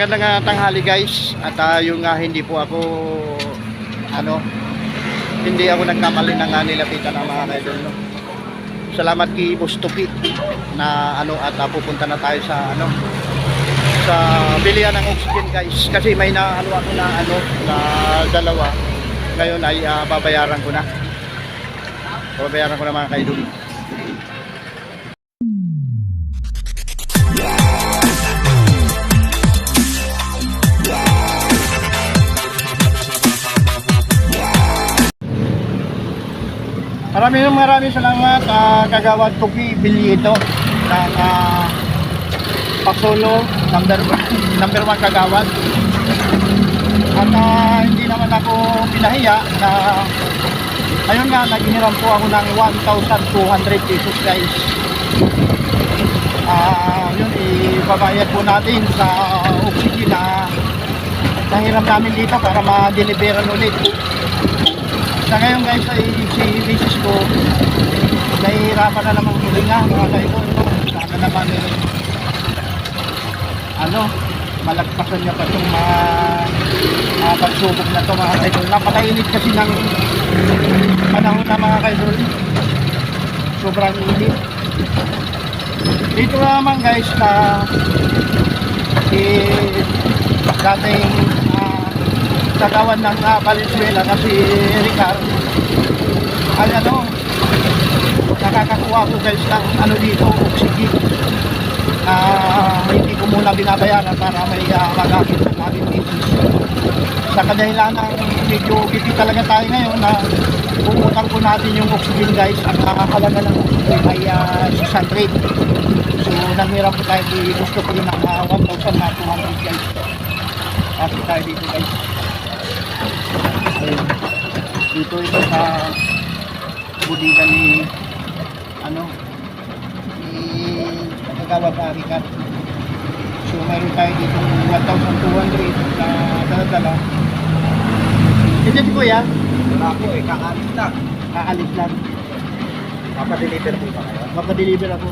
Magandang ah, tanghali guys. At ah, yun nga hindi po ako ano hindi ako nagkamali ng uh, nilapitan ng mga kaidol no. Salamat kay Boss Tupi na ano at ah, pupunta na tayo sa ano sa bilihan ng oxygen guys. Kasi may na ano ako na ano na dalawa. Ngayon ay ah, babayaran ko na. Babayaran ko na mga kaidol Maraming maraming salamat uh, kagawad Tupi bili ito. Ng uh, Paksolo number number 1 kagawad. At ah, hindi naman ako pinahiya na ayun nga naghihiram po ako ng 1,200 pesos guys. Ah yun ibabayad po natin sa oxygen na nahiram namin dito para ma-deliveran ulit sa ngayon guys ay si misis ko nahihirapan na namang hulinga mga kaidol no? sana naman eh, ano malagpasan niya pa itong mga, mga pagsubok na to mga kaidol napakainit kasi ng panahon na mga kaidol sobrang init. Dito naman guys na si dating kagawan ng uh, Valenzuela na si Ricard. Ay ano nakakakuha ko guys ng ano dito oxygen. Na hindi ko muna binabayaran para may uh, magamit ng aking business. Sa kadahilan ng medyo gipit talaga tayo ngayon na pumutang po natin yung oxygen guys ang nakakalaga ng oxygen ay uh, 600 so nanghiram po tayo di gusto ko rin ng uh, 1,000 na 200 guys. Kasi tayo dito guys Ayun. dito ito sa budiga ni ano ni Kagawad Arikat so meron tayo dito 1,200 na dala-dala hindi si Kuya Wala po eh, kakalis lang. kaalis lang Papadeliver po ba kayo? mapadeliver ako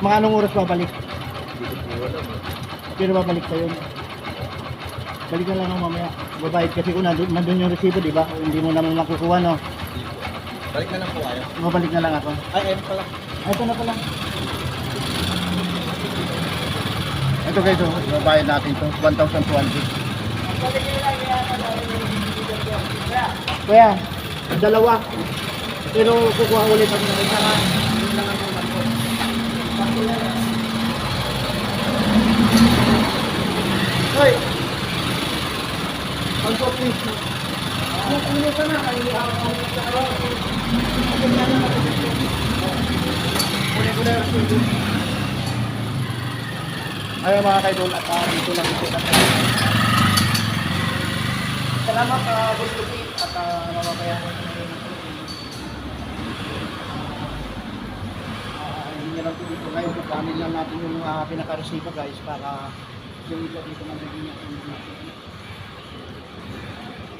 mga anong oras babalik Dito po wala po. pero babalik tayo balik na lang ako mamaya babayad kasi kung nandun, nandun yung resibo di ba hindi mo naman makukuha no Balik na lang po kayo. babalik na lang ako Ay, ayun pala. Ay, ito na pala. Ito guys, oh, babayad natin to 1,200. Kuya, dalawa. Pero kukuha ulit ako ng isa nga. Ko. Hoy! Ayun mga kaidol at uh, dito lang ito. Salamat sa uh, Boss Lupi at uh, mamabayaran ko na yung Ah, hindi lang po dito guys. Kukuhanin lang natin yung uh, pinaka-resibo guys para yung isa dito man hindi natin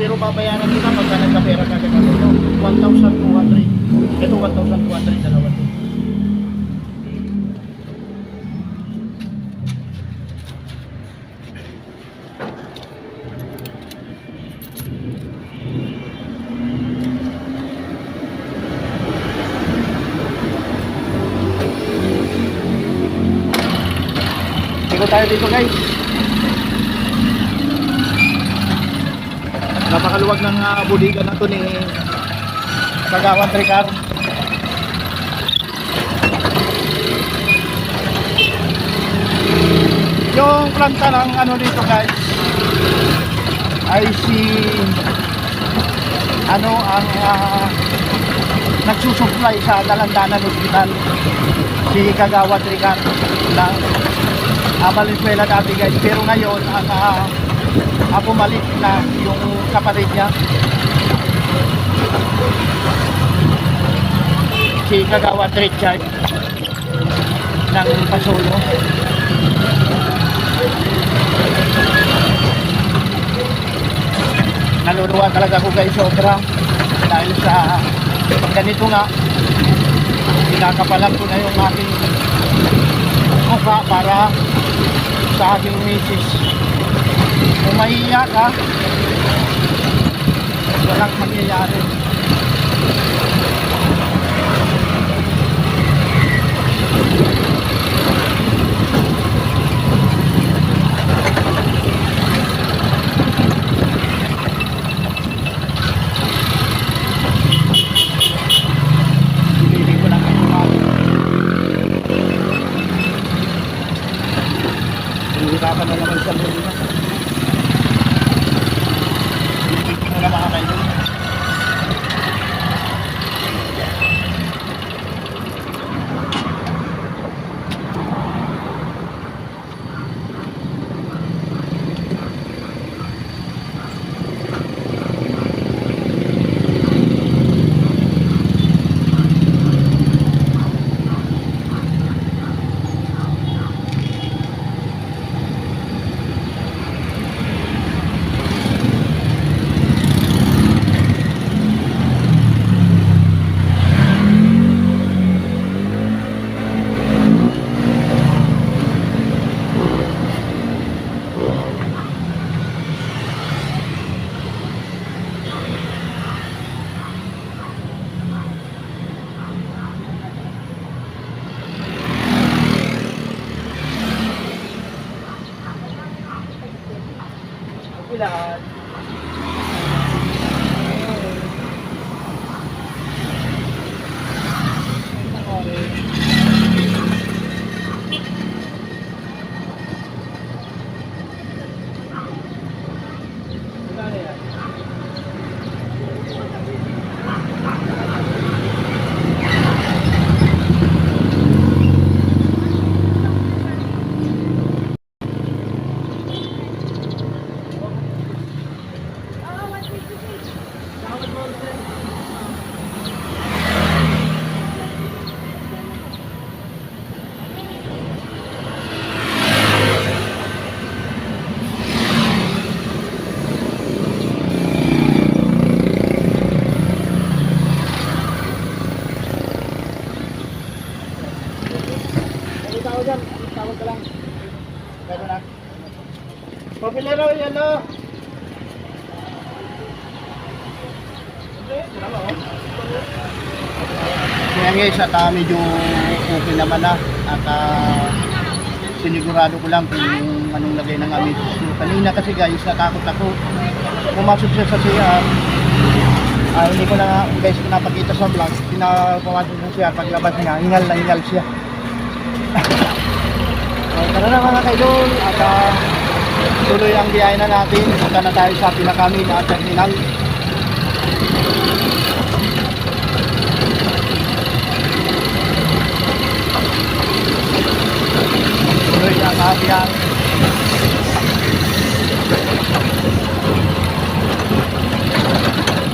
Pero babayaran kita pagka nagkapera ka sa kanto. 1,200. Ito 1,200 dalawa to. Tayo dito guys. Napakaluwag ng uh, budiga na to ni Kagawan Tricar. Yung planta ng ano dito guys ay si ano ang uh, nagsusupply sa Dalandanan Hospital si Kagawa Tricar lang ah, Valenzuela dati guys. Pero ngayon, ah, ah, ah, bumalik na yung kapatid niya. Si Kagawad Richard ng Pasolo. Naluluwa talaga ako guys sobra dahil sa ganito nga pinakapalan ko na yung aking mukha para sa aking misis kung mahiya ka walang mangyayari Pinili ko lang ang umaga. Hihirapan na naman sa mundo na. Pinili ko na mga kaibigan. Ilan? Ano tawag dyan? Ka lang? Pero na. Papilero yan o. Kaya nga isa ta medyo okay naman na at ah, sinigurado ko lang kung anong lagay ng aming susunod. Kanina kasi guys, natakot ako. Pumasok siya sa CR. Ah, hindi ko na guys pinapakita sa vlog. Pinapamasok sa CR. Paglabas niya, hingal na hingal siya. Tara na mga kaidol at ah, tuloy ang biyahe na natin. Punta na tayo sa pinakamin at terminal. Tuloy ang ating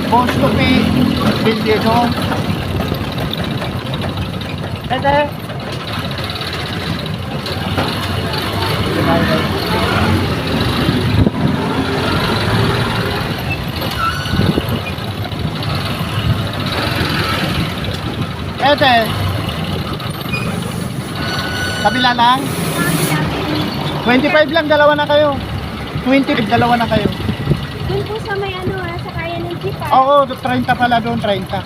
Boss to be Bildiano. Ede. Ete. Kabila lang. 25 lang, dalawa na kayo. 25, dalawa na kayo. Doon po sa may ano ha, sa kaya ng jeep ah. Oo, 30 pala doon, 30.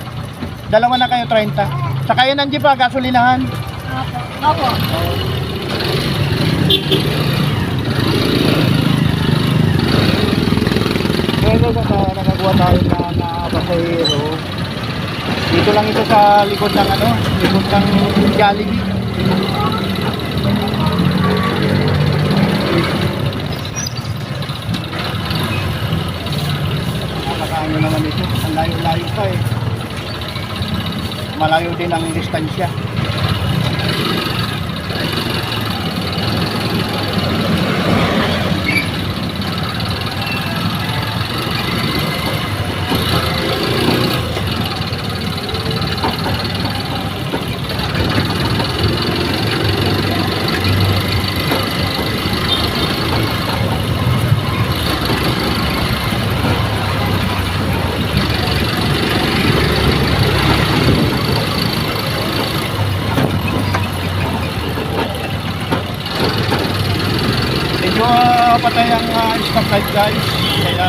Dalawa na kayo, 30. Sa kaya ng jeep ah, gasolinahan. Opo. Opo. Pero naka, nakagawa tayo na, na pasahero. Dito lang ito sa likod ng ano, likod ng Jollibee. Nakakaano naman ito, ang layo-layo pa eh. Malayo din ang distansya. Medyo ah, patay ang uh, stoplight guys. Kaya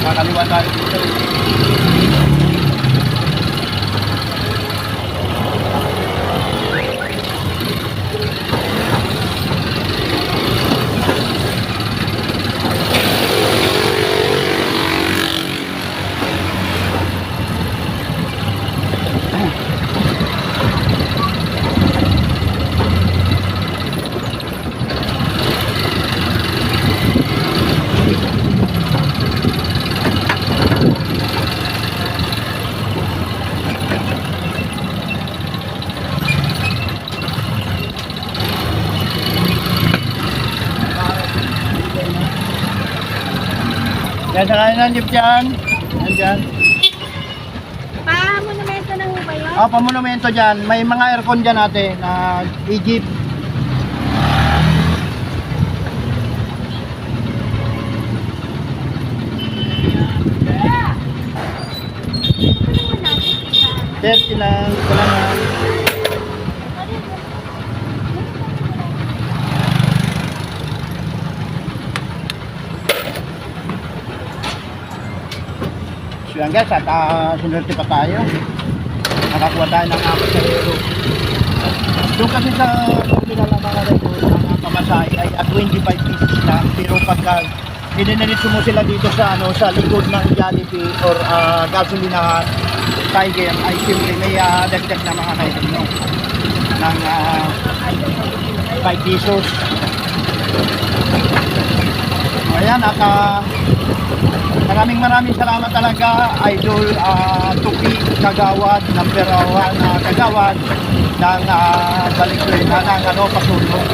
kakaliwa tayo dito. Yan sa kanan ng jeep dyan. Yan dyan. Pa-monumento na ho ba yun? Ah, pamonumento dyan. May mga aircon dyan ate na Egypt. Ano natin? 30 lang. Wala na. So yan guys, at uh, sinurti pa tayo. Nakakuha tayo ng apat na euro. Doon kasi sa kilala mga reto, ang pamasahe ay at 25 pieces lang. Pero pagka idiniritso mo sila dito sa ano sa likod ng Jollibee or uh, gasolina Tiger ay siyempre may uh, dagdag na mga kailan no ng uh, 5 pesos. So, ayan uh, Maraming maraming salamat talaga, Idol uh, Tupi Kagawad, number 1 uh, Kagawad ng uh, Balikwen, uh, ng ano, Pasulong.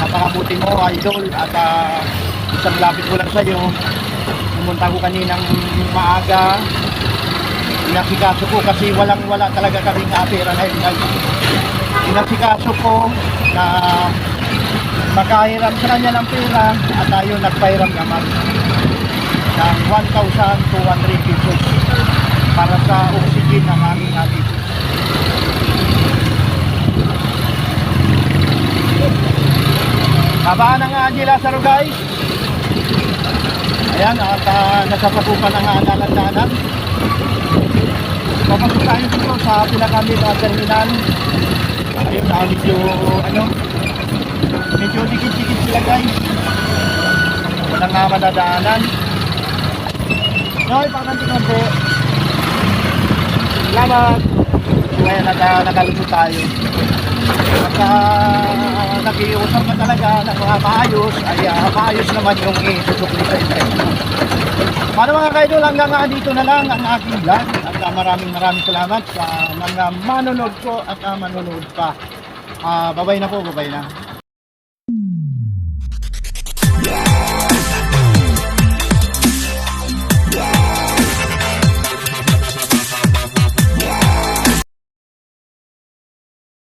Napakabuti mo, Idol, at uh, isang lapit ko lang sa iyo. Pumunta ko kaninang maaga. Inasikaso ko kasi walang wala talaga kaming apera ngayon. guys. Inasikaso ko na makahiram sa kanya ng pera at tayo nagpahiram naman ng 1,200 pesos para sa oxygen ng aming ating Babaan ng Angie Lazaro guys Ayan at uh, nasasakupan ang dalan-dalan Papasok tayo dito sa pinakamit na terminal. Ayun na medyo ano Medyo dikit-dikit sila guys. Walang nga madadaanan Noy, pakanti ko po. Salamat. Ngayon naka, nakalusot tayo. At uh, nakiusap ka talaga ng mga maayos, ay uh, maayos naman yung isusukli sa inyo. Paano mga kaidol, hanggang nga dito na lang ang aking vlog. At uh, maraming maraming salamat sa mga manonood ko at uh, manonood pa. Uh, babay na po, babay na.